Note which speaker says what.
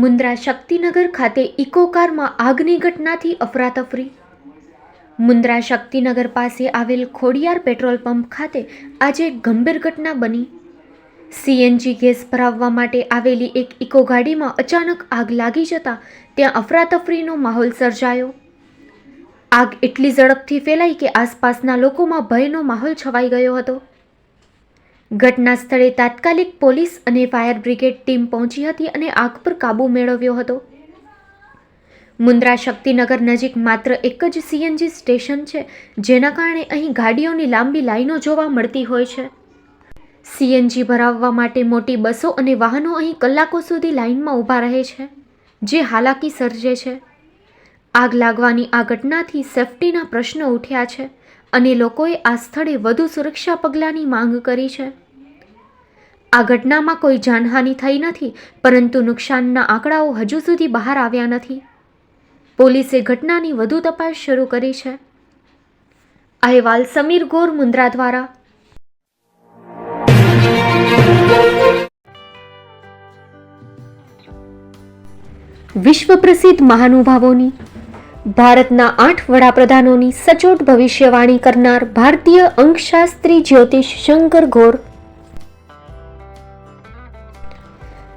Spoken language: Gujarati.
Speaker 1: મુન્દ્રા શક્તિનગર ખાતે ઇકો કારમાં આગની ઘટનાથી અફરાતફરી. મુન્દ્રા શક્તિનગર પાસે આવેલ ખોડિયાર પેટ્રોલ પંપ ખાતે આજે ગંભીર ઘટના બની. સીએનજી ગેસ ભરાવવા માટે આવેલી એક ઇકો ગાડીમાં અચાનક આગ લાગી જતાં ત્યાં અફરાતફરીનો માહોલ સર્જાયો. આગ એટલી ઝડપથી ફેલાઈ કે આસપાસના લોકોમાં ભયનો માહોલ છવાઈ ગયો હતો. ઘટના સ્થળે તાત્કાલિક પોલીસ અને ફાયર બ્રિગેડ ટીમ પહોંચી હતી અને આગ પર કાબૂ મેળવ્યો હતો. મુન્દ્રા શક્તિનગર નજીક માત્ર એક જ સીએનજી સ્ટેશન છે, જેના કારણે અહીં ગાડીઓની લાંબી લાઈનો જોવા મળતી હોય છે. સીએનજી ભરાવવા માટે મોટી બસો અને વાહનો અહીં કલાકો સુધી લાઇનમાં ઊભા રહે છે, જે હાલાકી સર્જે છે. આગ લાગવાની આ ઘટનાથી સેફટીના પ્રશ્નો ઉઠ્યા છે અને લોકોએ આ સ્થળે વધુ સુરક્ષા પગલાંની માંગ કરી છે. આ ઘટનામાં કોઈ જાનહાનિ થઈ નથી, પરંતુ નુકસાનના આંકડાઓ હજુ સુધી બહાર આવ્યા નથી. પોલીસે ઘટનાની વધુ તપાસ શરૂ કરી છે. અહેવાલ સમીર ગોર, મુન્દ્રા દ્વારા. વિશ્વ પ્રસિદ્ધ મહાનુભાવોની, ભારતના આઠ વડાપ્રધાનોની સચોટ ભવિષ્યવાણી કરનાર ભારતીય અંકશાસ્ત્રી જ્યોતિષ શંકર ઘોર